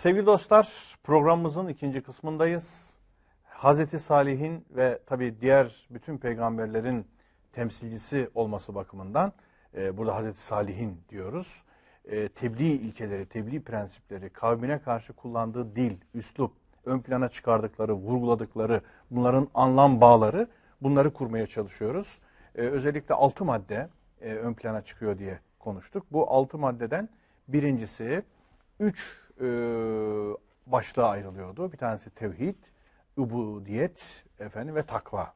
Sevgili dostlar programımızın ikinci kısmındayız. Hazreti Salih'in ve tabi diğer bütün peygamberlerin temsilcisi olması bakımından e, burada Hazreti Salih'in diyoruz. E, tebliğ ilkeleri, tebliğ prensipleri, kavmine karşı kullandığı dil, üslup, ön plana çıkardıkları, vurguladıkları, bunların anlam bağları bunları kurmaya çalışıyoruz. E, özellikle altı madde e, ön plana çıkıyor diye konuştuk. Bu altı maddeden birincisi üç e, başlığa ayrılıyordu. Bir tanesi tevhid, ubudiyet efendim ve takva.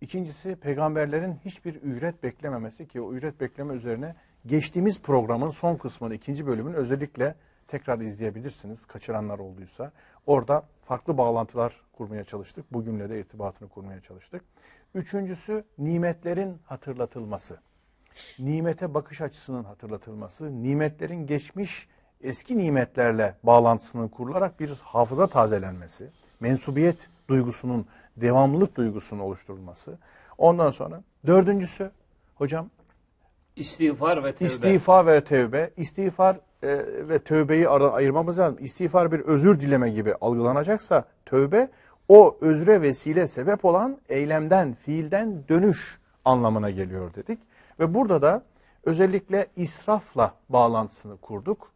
İkincisi peygamberlerin hiçbir ücret beklememesi ki o ücret bekleme üzerine geçtiğimiz programın son kısmını ikinci bölümün özellikle tekrar izleyebilirsiniz kaçıranlar olduysa. Orada farklı bağlantılar kurmaya çalıştık. Bugünle de irtibatını kurmaya çalıştık. Üçüncüsü nimetlerin hatırlatılması. Nimete bakış açısının hatırlatılması, nimetlerin geçmiş eski nimetlerle bağlantısının kurularak bir hafıza tazelenmesi, mensubiyet duygusunun, devamlılık duygusunun oluşturulması. Ondan sonra dördüncüsü hocam İstiğfar ve tevbe. istiğfar ve tevbe. İstiğfar e, ve tövbeyi ara- ayırmamız lazım. İstiğfar bir özür dileme gibi algılanacaksa tövbe o özre vesile sebep olan eylemden, fiilden dönüş anlamına geliyor dedik. Ve burada da özellikle israfla bağlantısını kurduk.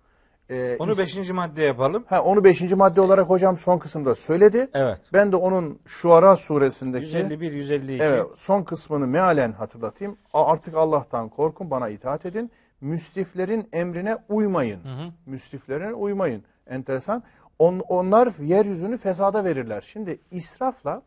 E, Onu is- beşinci madde yapalım. Ha, onu beşinci madde olarak hocam son kısımda söyledi. Evet. Ben de onun Şuara suresindeki 151, 152. evet, son kısmını mealen hatırlatayım. Artık Allah'tan korkun, bana itaat edin. Müsriflerin emrine uymayın. Müsriflere uymayın. Enteresan. On, onlar yeryüzünü fesada verirler. Şimdi israfla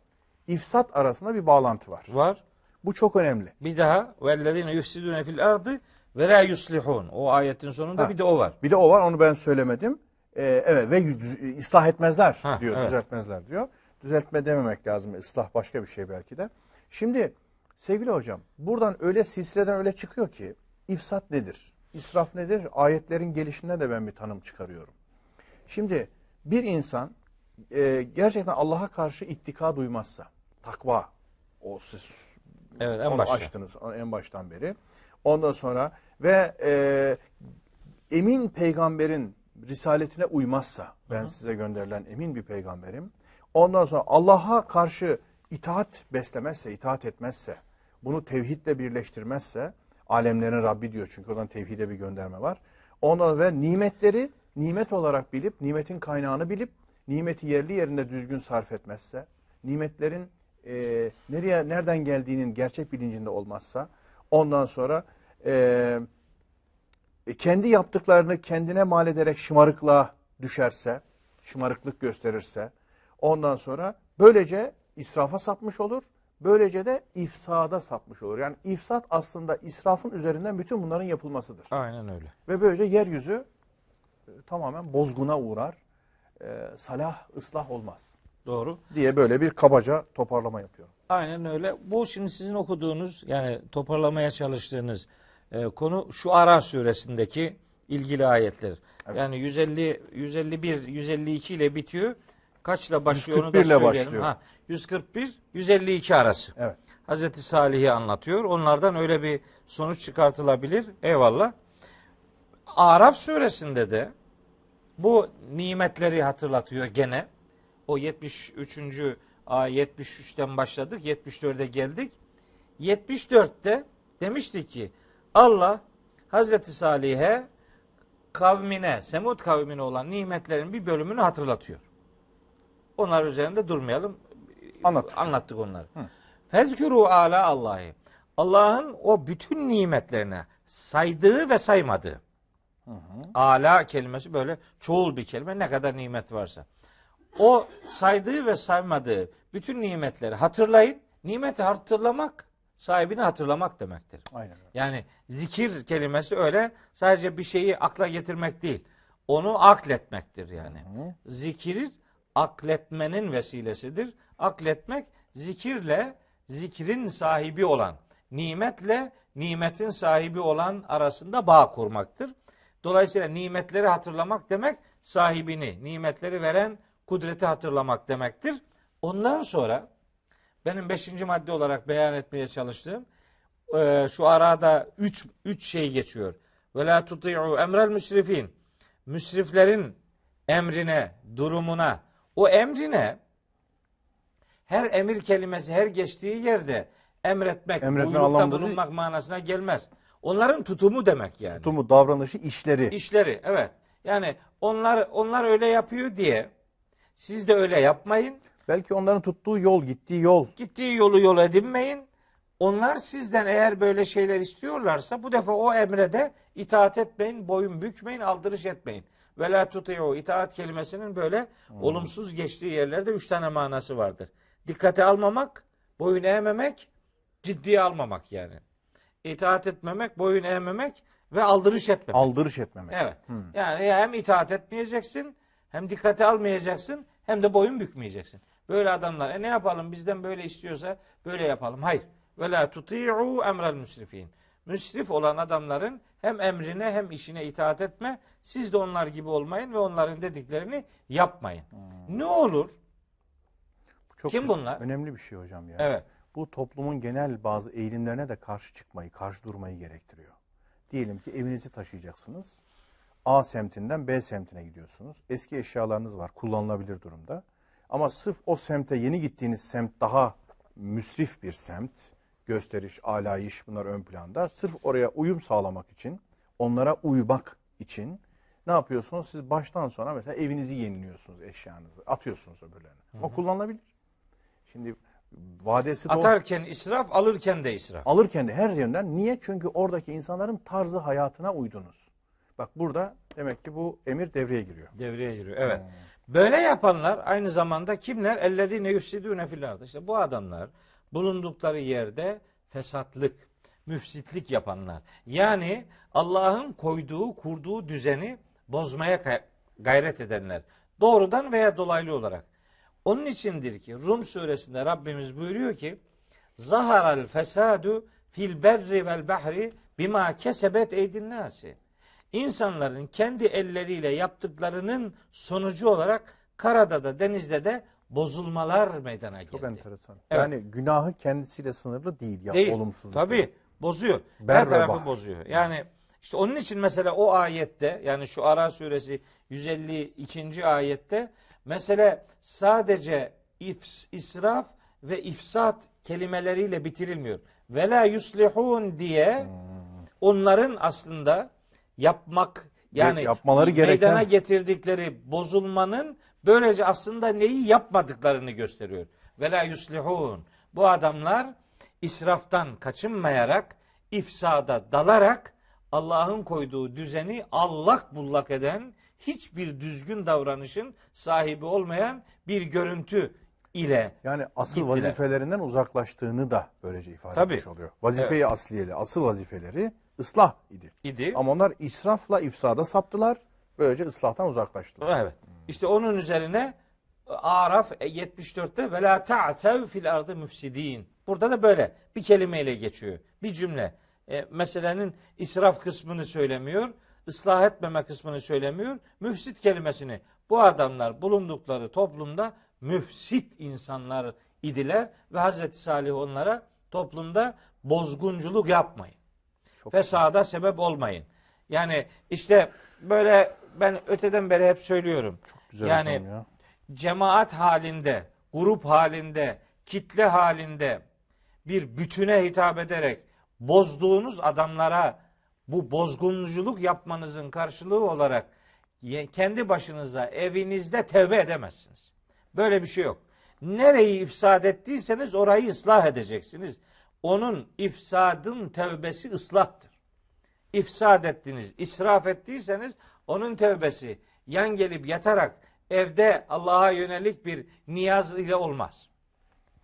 ifsat arasında bir bağlantı var. Var. Bu çok önemli. Bir daha vellezine yufsidune fil ardı ve la yuslihun. O ayetin sonunda Ha. bir de o var. Bir de o var, onu ben söylemedim. Ee, evet ve ıslah etmezler Ha, diyor, evet. düzeltmezler diyor. Düzeltme dememek lazım, ıslah başka bir şey belki de. Şimdi sevgili hocam, buradan öyle silsileden öyle çıkıyor ki, ifsat nedir? İsraf nedir? Ayetlerin gelişinde de ben bir tanım çıkarıyorum. Şimdi bir insan e, gerçekten Allah'a karşı ittika duymazsa, takva, o Evet en onu başta. açtınız en baştan beri. Ondan sonra ve e, emin peygamberin risaletine uymazsa, ben size gönderilen emin bir peygamberim. Ondan sonra Allah'a karşı itaat beslemezse, itaat etmezse, bunu tevhidle birleştirmezse, alemlerin Rabbi diyor çünkü oradan tevhide bir gönderme var. Ondan ve nimetleri nimet olarak bilip, nimetin kaynağını bilip, nimeti yerli yerinde düzgün sarf etmezse, nimetlerin e, nereye nereden geldiğinin gerçek bilincinde olmazsa, ondan sonra e, e, kendi yaptıklarını kendine mal ederek şımarıklığa düşerse, şımarıklık gösterirse, ondan sonra böylece israfa sapmış olur, böylece de ifsada sapmış olur. Yani ifsat aslında israfın üzerinden bütün bunların yapılmasıdır. Aynen öyle. Ve böylece yeryüzü e, tamamen bozguna uğrar, e, salah, ıslah olmaz Doğru. diye böyle bir kabaca toparlama yapıyorum. Aynen öyle. Bu şimdi sizin okuduğunuz yani toparlamaya çalıştığınız e, konu şu Ara suresindeki ilgili ayetler. Yani 150 151 152 ile bitiyor. Kaçla başlıyor onu da 141 ile söyleyelim. başlıyor. Ha, 141 152 arası. Evet. Hazreti Salih'i anlatıyor. Onlardan öyle bir sonuç çıkartılabilir. Eyvallah. Araf suresinde de bu nimetleri hatırlatıyor gene. O 73. ayet 73'ten başladık. 74'e geldik. 74'te demişti ki Allah Hazreti Salih'e kavmine, Semud kavmine olan nimetlerin bir bölümünü hatırlatıyor. Onlar üzerinde durmayalım. Anlattık. Anlattık onları. Fezkuru ala Allah'ı. Allah'ın o bütün nimetlerine saydığı ve saymadığı. Ala kelimesi böyle çoğul bir kelime. Ne kadar nimet varsa. O saydığı ve saymadığı bütün nimetleri hatırlayın. Nimeti hatırlamak sahibini hatırlamak demektir. Aynen. Yani zikir kelimesi öyle sadece bir şeyi akla getirmek değil. Onu akletmektir yani. Zikir akletmenin vesilesidir. Akletmek zikirle zikrin sahibi olan, nimetle nimetin sahibi olan arasında bağ kurmaktır. Dolayısıyla nimetleri hatırlamak demek sahibini, nimetleri veren kudreti hatırlamak demektir. Ondan sonra benim beşinci madde olarak beyan etmeye çalıştığım e, şu arada üç, üç şey geçiyor. Ve la tuti'u emrel müsrifin. Müsriflerin emrine, durumuna, o emrine her emir kelimesi her geçtiği yerde emretmek, Emretme buyrukta bulunmak manasına gelmez. Onların tutumu demek yani. Tutumu, davranışı, işleri. İşleri evet. Yani onlar onlar öyle yapıyor diye siz de öyle yapmayın. Belki onların tuttuğu yol, gittiği yol. Gittiği yolu yol edinmeyin. Onlar sizden eğer böyle şeyler istiyorlarsa bu defa o emre de itaat etmeyin, boyun bükmeyin, aldırış etmeyin. Ve la tuti'u itaat kelimesinin böyle olumsuz geçtiği yerlerde üç tane manası vardır. Dikkate almamak, boyun eğmemek, ciddiye almamak yani. İtaat etmemek, boyun eğmemek ve aldırış etmemek. Aldırış etmemek. Evet. Yani hem itaat etmeyeceksin, hem dikkate almayacaksın, hem de boyun bükmeyeceksin. Böyle adamlar e ne yapalım bizden böyle istiyorsa böyle yapalım. Hayır. Ve la tuti'u emrel müsrifin. Müsrif olan adamların hem emrine hem işine itaat etme. Siz de onlar gibi olmayın ve onların dediklerini yapmayın. Ne olur? Çok Kim bunlar? Önemli bir şey hocam ya. Evet. Bu toplumun genel bazı eğilimlerine de karşı çıkmayı, karşı durmayı gerektiriyor. Diyelim ki evinizi taşıyacaksınız. A semtinden B semtine gidiyorsunuz. Eski eşyalarınız var, kullanılabilir durumda. Ama sırf o semte yeni gittiğiniz semt daha müsrif bir semt. Gösteriş, alayış bunlar ön planda. Sırf oraya uyum sağlamak için, onlara uymak için ne yapıyorsunuz? Siz baştan sona mesela evinizi yeniliyorsunuz eşyanızı. Atıyorsunuz öbürlerini. Ama kullanılabilir. Şimdi vadesi de o- Atarken israf, alırken de israf. alırken de her yönden niye? Çünkü oradaki insanların tarzı hayatına uydunuz. Bak burada demek ki bu emir devreye giriyor. Devreye giriyor. Evet. Böyle yapanlar aynı zamanda kimler? Ellezine yufsidune fil ardı. İşte bu adamlar bulundukları yerde fesatlık, müfsitlik yapanlar. Yani Allah'ın koyduğu, kurduğu düzeni bozmaya gayret edenler. Doğrudan veya dolaylı olarak. Onun içindir ki Rum suresinde Rabbimiz buyuruyor ki Zaharal fesadu fil berri vel bahri bima kesebet eydin nasi. İnsanların kendi elleriyle yaptıklarının sonucu olarak karada da denizde de bozulmalar meydana geldi. Çok enteresan. Evet. Yani günahı kendisiyle sınırlı değil ya Değil. olumsuzluk. Tabii bozuyor. Ber Her tarafı bozuyor. Yani işte onun için mesela o ayette yani şu Ara suresi 152. ayette mesele sadece if, israf ve ifsat kelimeleriyle bitirilmiyor. Ve la yuslihun diye Hmm. onların aslında yapmak yani yapmaları gereken- meydana getirdikleri bozulmanın böylece aslında neyi yapmadıklarını gösteriyor. Ve la yuslihun. Bu adamlar israftan kaçınmayarak, ifsada dalarak Allah'ın koyduğu düzeni allak bullak eden, hiçbir düzgün davranışın sahibi olmayan bir görüntü ile Yani asıl Gittiler. vazifelerinden uzaklaştığını da böylece ifade Tabii. etmiş oluyor. Vazifeyi asliyeli, asıl vazifeleri ıslah idi. idi. Ama onlar israfla ifsada saptılar. Böylece ıslahtan uzaklaştılar. Evet. İşte onun üzerine Araf 74'te ve la ta'sev fil ardı müfsidin. Burada da böyle bir kelimeyle geçiyor. Bir cümle. E, meselenin israf kısmını söylemiyor. ıslah etmeme kısmını söylemiyor. Müfsit kelimesini bu adamlar bulundukları toplumda müfsit insanlar idiler ve Hazreti Salih onlara toplumda bozgunculuk yapmayın. Çok Fesada sebep olmayın. Yani işte böyle ben öteden beri hep söylüyorum. güzel yani ya. cemaat halinde, grup halinde, kitle halinde bir bütüne hitap ederek bozduğunuz adamlara bu bozgunculuk yapmanızın karşılığı olarak kendi başınıza evinizde tevbe edemezsiniz. Böyle bir şey yok. Nereyi ifsad ettiyseniz orayı ıslah edeceksiniz. Onun ifsadın tevbesi ıslahtır ifsad ettiniz, israf ettiyseniz onun tevbesi yan gelip yatarak evde Allah'a yönelik bir niyaz ile olmaz.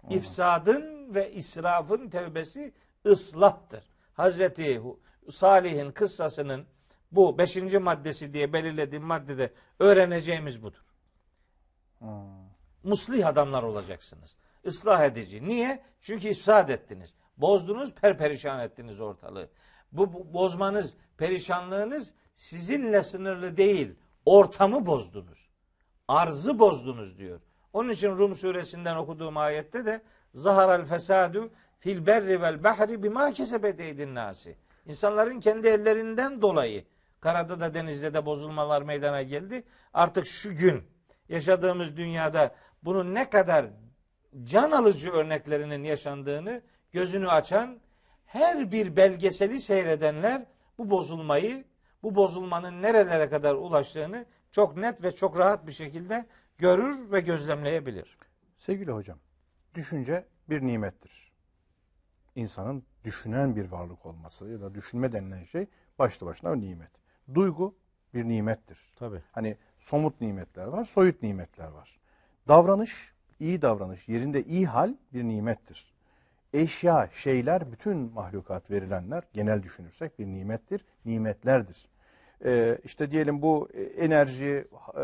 İfsadın ve israfın tevbesi ıslahtır. Hazreti Salih'in kıssasının bu beşinci maddesi diye belirlediğim maddede öğreneceğimiz budur. Muslih adamlar olacaksınız. Islah edici. Niye? Çünkü ifsad ettiniz. Bozdunuz, perperişan ettiniz ortalığı. Bu, bu bozmanız, perişanlığınız sizinle sınırlı değil. Ortamı bozdunuz. Arzı bozdunuz diyor. Onun için Rum suresinden okuduğum ayette de zaharal fesadu fil berri vel bahri bima kesebet nasi. İnsanların kendi ellerinden dolayı Karada da denizde de bozulmalar meydana geldi. Artık şu gün yaşadığımız dünyada bunun ne kadar can alıcı örneklerinin yaşandığını gözünü açan her bir belgeseli seyredenler bu bozulmayı, bu bozulmanın nerelere kadar ulaştığını çok net ve çok rahat bir şekilde görür ve gözlemleyebilir. Sevgili hocam, düşünce bir nimettir. İnsanın düşünen bir varlık olması ya da düşünme denilen şey başlı başına bir nimet. Duygu bir nimettir. Tabii. Hani somut nimetler var, soyut nimetler var. Davranış, iyi davranış, yerinde iyi hal bir nimettir. Eşya, şeyler, bütün mahlukat verilenler genel düşünürsek bir nimettir, nimetlerdir. Ee, işte diyelim bu enerji, e,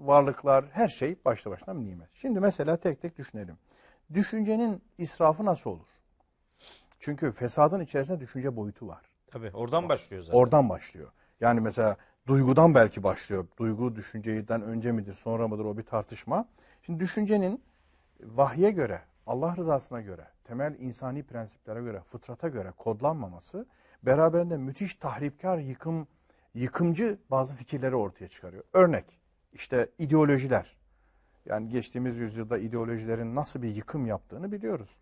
varlıklar, her şey başlı başına bir nimet. Şimdi mesela tek tek düşünelim. Düşüncenin israfı nasıl olur? Çünkü fesadın içerisinde düşünce boyutu var. Tabii. Oradan başlıyor zaten. Oradan başlıyor. Yani mesela duygudan belki başlıyor. Duygu düşünceden önce midir, sonra mıdır o bir tartışma. Şimdi düşüncenin vahye göre, Allah rızasına göre, temel insani prensiplere göre, fıtrata göre kodlanmaması beraberinde müthiş tahripkar, yıkım, yıkımcı bazı fikirleri ortaya çıkarıyor. Örnek, işte ideolojiler. Yani geçtiğimiz yüzyılda ideolojilerin nasıl bir yıkım yaptığını biliyoruz.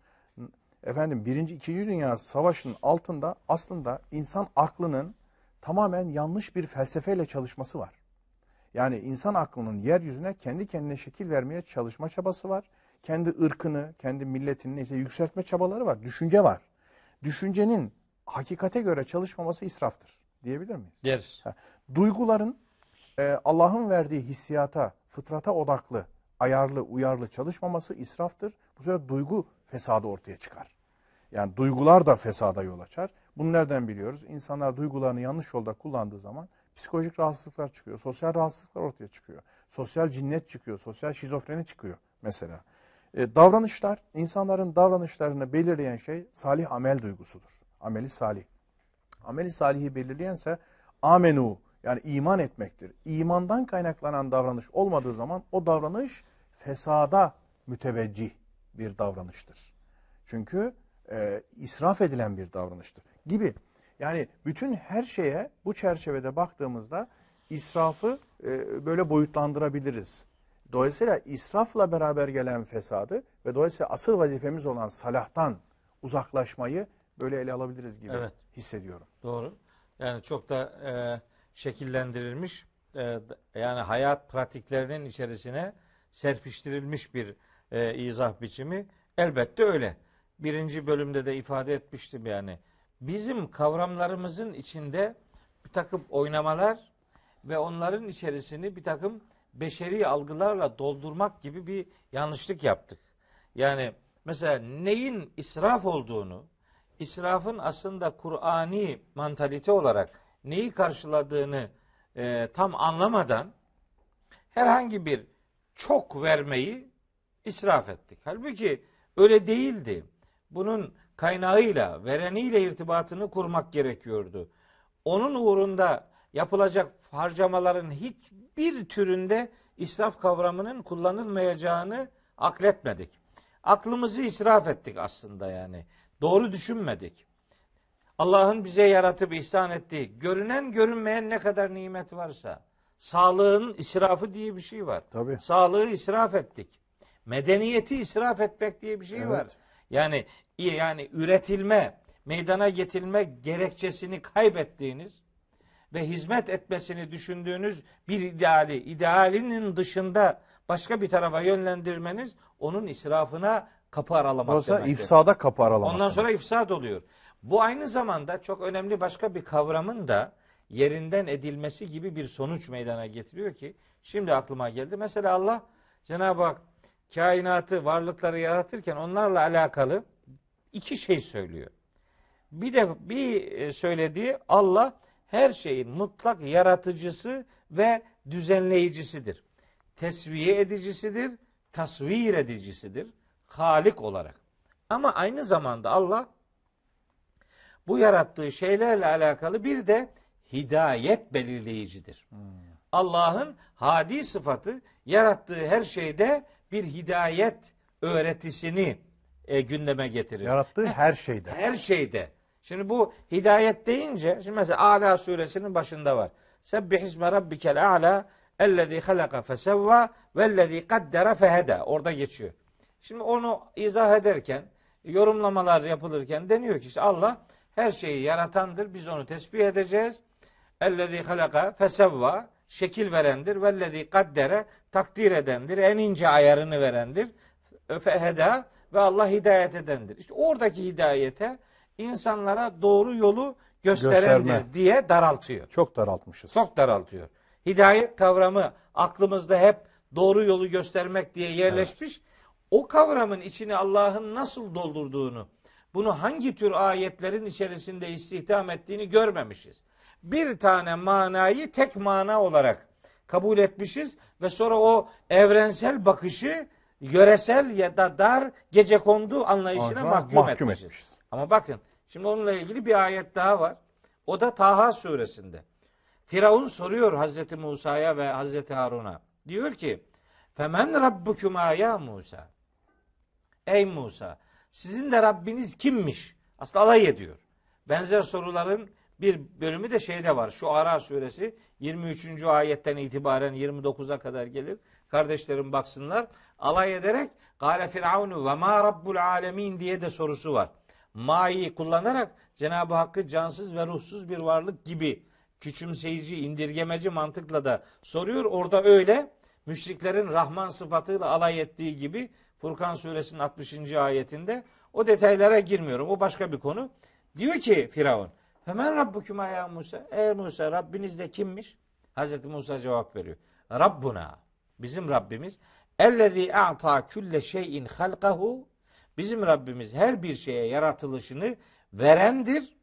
Efendim birinci, ikinci Dünya Savaşı'nın altında aslında insan aklının tamamen yanlış bir felsefeyle çalışması var. Yani insan aklının yeryüzüne kendi kendine şekil vermeye çalışma çabası var. Kendi ırkını, kendi milletini neyse yükseltme çabaları var. Düşünce var. Düşüncenin hakikate göre çalışmaması israftır diyebilir miyiz? Deriz. Ha, Duyguların e, Allah'ın verdiği hissiyata, fıtrata odaklı, ayarlı, uyarlı çalışmaması israftır. Bu sefer duygu fesadı ortaya çıkar. Yani duygular da fesada yol açar. Bunu nereden biliyoruz? İnsanlar duygularını yanlış yolda kullandığı zaman psikolojik rahatsızlıklar çıkıyor. Sosyal rahatsızlıklar ortaya çıkıyor. Sosyal cinnet çıkıyor. Sosyal şizofreni çıkıyor mesela. E, davranışlar, insanların davranışlarını belirleyen şey salih amel duygusudur. Ameli salih. Ameli salihi belirleyense amenu yani iman etmektir. İmandan kaynaklanan davranış olmadığı zaman o davranış fesada müteveccih bir davranıştır. Çünkü e, israf edilen bir davranıştır gibi. Yani bütün her şeye bu çerçevede baktığımızda israfı e, böyle boyutlandırabiliriz. Dolayısıyla israfla beraber gelen fesadı ve dolayısıyla asıl vazifemiz olan salahtan uzaklaşmayı böyle ele alabiliriz gibi Evet. hissediyorum. Doğru. Yani çok da e, şekillendirilmiş e, yani hayat pratiklerinin içerisine serpiştirilmiş bir e, izah biçimi elbette öyle. Birinci bölümde de ifade etmiştim yani. Bizim kavramlarımızın içinde bir takım oynamalar ve onların içerisini bir takım beşeri algılarla doldurmak gibi bir yanlışlık yaptık. Yani mesela neyin israf olduğunu, israfın aslında Kur'ani mantalite olarak neyi karşıladığını e, tam anlamadan herhangi bir çok vermeyi israf ettik. Halbuki öyle değildi. Bunun kaynağıyla, vereniyle irtibatını kurmak gerekiyordu. Onun uğrunda yapılacak harcamaların hiçbir türünde israf kavramının kullanılmayacağını akletmedik. Aklımızı israf ettik aslında yani. Doğru düşünmedik. Allah'ın bize yaratıp ihsan ettiği, görünen görünmeyen ne kadar nimet varsa, sağlığın israfı diye bir şey var. Tabii. Sağlığı israf ettik. Medeniyeti israf etmek diye bir şey Evet. var. Yani yani üretilme, meydana getirilme gerekçesini kaybettiğiniz ve hizmet etmesini düşündüğünüz bir ideali, idealinin dışında başka bir tarafa yönlendirmeniz onun israfına kapı aralamak Dolayısıyla demektir. ifsada kapı aralamak. Ondan sonra ifsad oluyor. Bu aynı zamanda çok önemli başka bir kavramın da yerinden edilmesi gibi bir sonuç meydana getiriyor ki şimdi aklıma geldi. Mesela Allah Cenab-ı Hak kainatı, varlıkları yaratırken onlarla alakalı iki şey söylüyor. Bir de bir e, söylediği Allah her şeyin mutlak yaratıcısı ve düzenleyicisidir. Tesviye edicisidir, tasvir edicisidir. Halik olarak. Ama aynı zamanda Allah bu yarattığı şeylerle alakalı bir de hidayet belirleyicidir. Allah'ın hadi sıfatı yarattığı her şeyde bir hidayet öğretisini e, gündeme getirir. Yarattığı her şeyde. Her şeyde. Şimdi bu hidayet deyince, şimdi mesela Ala suresinin başında var. Sebbih isme rabbikel a'la ellezî halaka fesevva vellezî kaddere feheda. Orada geçiyor. Şimdi onu izah ederken, yorumlamalar yapılırken deniyor ki işte Allah her şeyi yaratandır. Biz onu tesbih edeceğiz. Ellezî halaka fesevva şekil verendir. Vellezî kaddere takdir edendir. En ince ayarını verendir. Feheda ve Allah hidayet edendir. İşte oradaki hidayete insanlara doğru yolu gösterendir Gösterme. diye daraltıyor. Çok daraltmışız. Çok daraltıyor. Hidayet kavramı aklımızda hep doğru yolu göstermek diye yerleşmiş. O kavramın içine Allah'ın nasıl doldurduğunu, bunu hangi tür ayetlerin içerisinde istihdam ettiğini görmemişiz. Bir tane manayı tek mana olarak kabul etmişiz ve sonra o evrensel bakışı yöresel ya da dar gece kondu anlayışına Aha, mahkum, mahkum etmişiz. etmişiz. Ama bakın şimdi onunla ilgili bir ayet daha var. O da Taha suresinde. Firavun soruyor Hazreti Musa'ya ve Hazreti Harun'a. Diyor ki: "Femen rabbukuma ya Musa?" Ey Musa, sizin de Rabbiniz kimmiş? Aslında alay ediyor. Benzer soruların bir bölümü de şeyde var. Şu Ara suresi 23. ayetten itibaren 29'a kadar gelir. Kardeşlerim baksınlar. Alay ederek Gale Firavunu ve ma rabbul alemin diye de sorusu var. Ma'yı kullanarak Cenab-ı Hakk'ı cansız ve ruhsuz bir varlık gibi küçümseyici, indirgemeci mantıkla da soruyor. Orada öyle müşriklerin Rahman sıfatıyla alay ettiği gibi Furkan suresinin 60. ayetinde o detaylara girmiyorum. O başka bir konu. Diyor ki Firavun Hemen Rabbukuma ya Musa. Ey Musa Rabbiniz de kimmiş? Hazreti Musa cevap veriyor. Rabbuna. Bizim Rabbimiz. Ellezî a'ta külle şeyin halkahu. Bizim Rabbimiz her bir şeye yaratılışını verendir.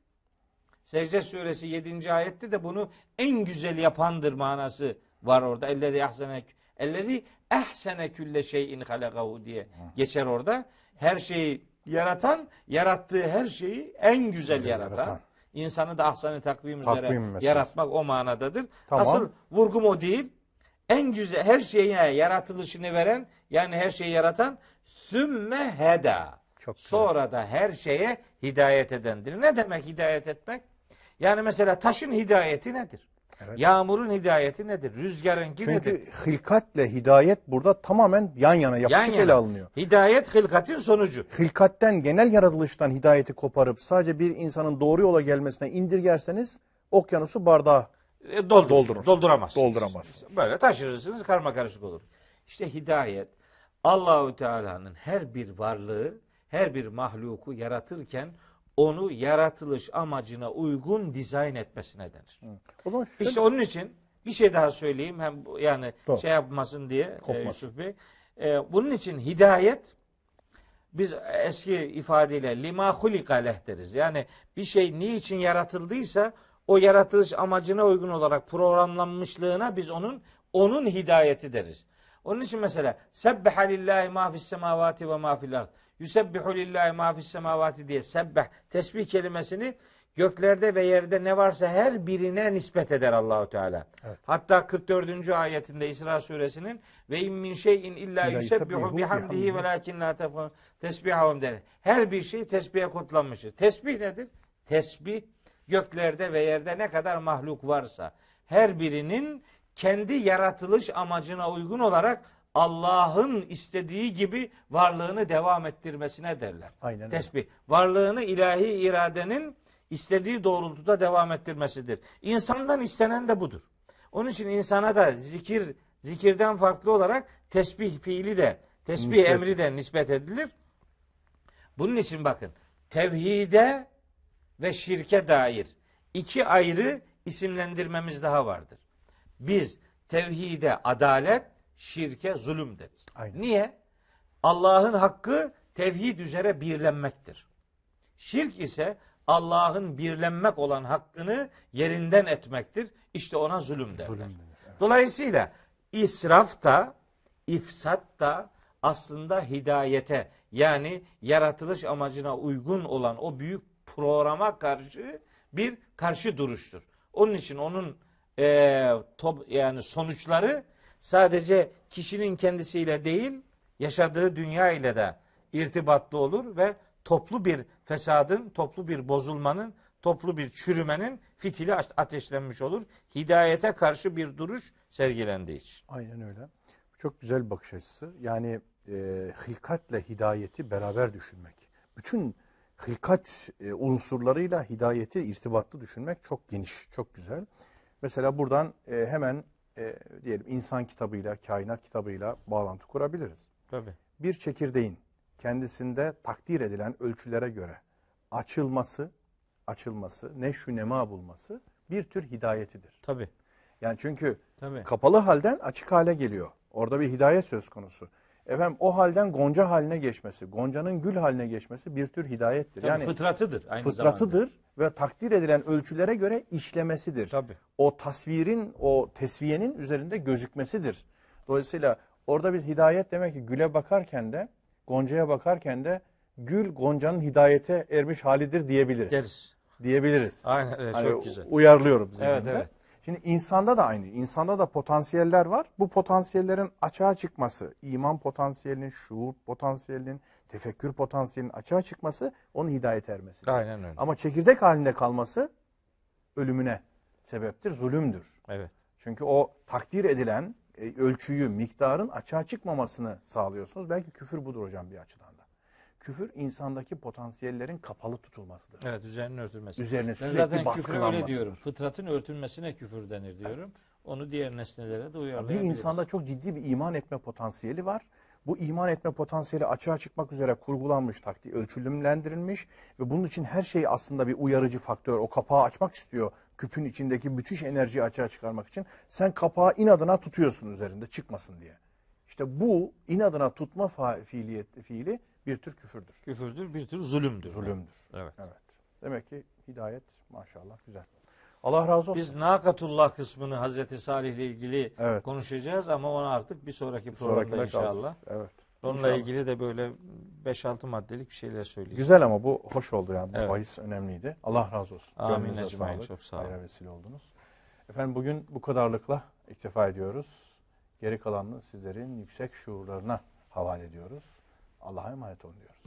Secde suresi 7. ayette de bunu en güzel yapandır manası var orada. Ellezî ahsene ellezî ehsene külle şeyin halakahu diye geçer orada. Her şeyi yaratan, yarattığı her şeyi en güzel Güzel yaratan. yaratan. İnsanı da ahsani takvim üzere Takvim yaratmak o manadadır. Tamam. Asıl vurgum o değil. En güzel her şeye yaratılışını veren yani her şeyi yaratan sümme heda. Çok güzel. Sonra da her şeye hidayet edendir. Ne demek hidayet etmek? Yani mesela taşın hidayeti nedir? Evet. Yağmurun hidayeti nedir? Rüzgarınki nedir? Çünkü hilkatle hidayet burada tamamen yan yana yapışık Yan yana. ele alınıyor. Hidayet hılkatin sonucu. Hilkatten genel yaratılıştan hidayeti koparıp sadece bir insanın doğru yola gelmesine indirgerseniz okyanusu bardağa E, doldurur. Doldurur. Dolduramazsınız. Dolduramazsınız. Böyle taşırırsınız karma karışık olur. İşte hidayet Allahu Teala'nın her bir varlığı, her bir mahluku yaratırken onu yaratılış amacına uygun dizayn etmesine denir. o zaman şöyle, İşte onun için bir şey daha söyleyeyim hem yani Doğru. şey yapmasın diye e, Kopmasın. Yusuf Bey. E, bunun için hidayet biz eski ifadeyle lima hulika leh deriz. Yani bir şey niçin yaratıldıysa o yaratılış amacına uygun olarak programlanmışlığına biz onun onun hidayeti deriz. Onun için mesela sebbeha lillahi ma fis semavati ve ma fil ard. Yusebbihu lillahi ma fis semavati diye sebbeh tesbih kelimesini göklerde ve yerde ne varsa her birine nispet eder Allahu Teala. Hatta 44. ayetinde İsra suresinin ve in min şeyin illa yusebbihu bihamdihi bihamdihi. ve lakin la tefkahun tesbihahum der. Her bir şey tesbihe kodlanmıştır. Tesbih nedir? Tesbih göklerde ve yerde ne kadar mahluk varsa her birinin kendi yaratılış amacına uygun olarak Allah'ın istediği gibi varlığını devam ettirmesine derler. Aynen öyle. Tesbih. Varlığını ilahi iradenin istediği doğrultuda devam ettirmesidir. İnsandan istenen de budur. Onun için insana da zikir zikirden farklı olarak tesbih fiili de tesbih Nispet. emri de nispet edilir. Bunun için bakın tevhide ve şirke dair iki ayrı isimlendirmemiz daha vardır. Biz tevhide adalet, şirke zulüm deriz. Aynen. Niye? Allah'ın hakkı tevhid üzere birlenmektir. Şirk ise Allah'ın birlenmek olan hakkını yerinden etmektir. İşte ona zulüm derler. Zulüm denir, evet. Dolayısıyla israf da, ifsat da aslında hidayete yani yaratılış amacına uygun olan o büyük programa karşı bir karşı duruştur. Onun için onun eee, top, yani sonuçları sadece kişinin kendisiyle değil yaşadığı dünya ile de irtibatlı olur ve toplu bir fesadın, toplu bir bozulmanın, toplu bir çürümenin fitili ateşlenmiş olur. Hidayete karşı bir duruş sergilendiği için. Aynen öyle. Çok güzel bir bakış açısı. Yani e, hilkatle hidayeti beraber düşünmek. Bütün hilkat e, unsurlarıyla hidayeti irtibatlı düşünmek çok geniş, çok güzel. Mesela buradan e, hemen e, diyelim insan kitabıyla, kainat kitabıyla bağlantı kurabiliriz. Tabii. Bir çekirdeğin kendisinde takdir edilen ölçülere göre açılması, açılması, neşü nema bulması bir tür hidayetidir. Tabii. Yani çünkü Tabii. kapalı halden açık hale geliyor. Orada bir hidayet söz konusu. Efendim o halden gonca haline geçmesi, goncanın gül haline geçmesi bir tür hidayettir. Tabii yani fıtratıdır aynı fıtratıdır zamanda. ve takdir edilen ölçülere göre işlemesidir. Tabii. O tasvirin, o tesviyenin üzerinde gözükmesidir. Dolayısıyla orada biz hidayet demek ki güle bakarken de, goncaya bakarken de gül goncanın hidayete ermiş halidir diyebiliriz. Deriz. Diyebiliriz. Aynen evet, Hani çok güzel. Uyarlıyorum Evet, zihnimde. evet. Şimdi insanda da aynı. İnsanda da potansiyeller var. Bu potansiyellerin açığa çıkması, iman potansiyelinin, şuur potansiyelinin, tefekkür potansiyelinin açığa çıkması onun hidayet ermesi. Aynen öyle. Ama çekirdek halinde kalması ölümüne sebeptir, zulümdür. Evet. Çünkü o takdir edilen e, ölçüyü, miktarın açığa çıkmamasını sağlıyorsunuz. Belki küfür budur hocam bir açıdan da. Küfür insandaki potansiyellerin kapalı tutulmasıdır. Evet üzerinin örtülmesi. Üzerine ben sürekli zaten küfre baskılanmasıdır. öyle diyorum. Fıtratın örtülmesine küfür denir diyorum. Onu diğer nesnelere de Bir uyarlayabiliriz. insanda çok ciddi bir iman etme potansiyeli var. Bu iman etme potansiyeli açığa çıkmak üzere kurgulanmış, takdir, ölçülümlendirilmiş ve bunun için her şey aslında bir uyarıcı faktör. O kapağı açmak istiyor. Küpün içindeki müthiş enerjiyi açığa çıkarmak için. Sen kapağı inadına tutuyorsun üzerinde çıkmasın diye. İşte bu inadına tutma fiiliyet, fiili bir tür küfürdür. Küfürdür, bir tür zulümdür. Zulümdür. Evet. Evet. Demek ki hidayet maşallah güzel. Allah razı olsun. Biz Nakatullah kısmını Hazreti Salih ile ilgili Evet. konuşacağız ama onu artık bir sonraki programda inşallah. kaldı. Evet. Onunla İnşallah. ilgili de böyle 5-6 maddelik bir şeyler söyleyeceğiz. Güzel ama bu hoş oldu yani. Bu Evet. bahis önemliydi. Allah razı olsun. Amin sağlık. Çok sağ olun. Hayra vesile oldunuz. Efendim bugün bu kadarlıkla iktifa ediyoruz. Geri kalanını sizlerin yüksek şuurlarına havale ediyoruz. Allah'a emanet olun diyoruz.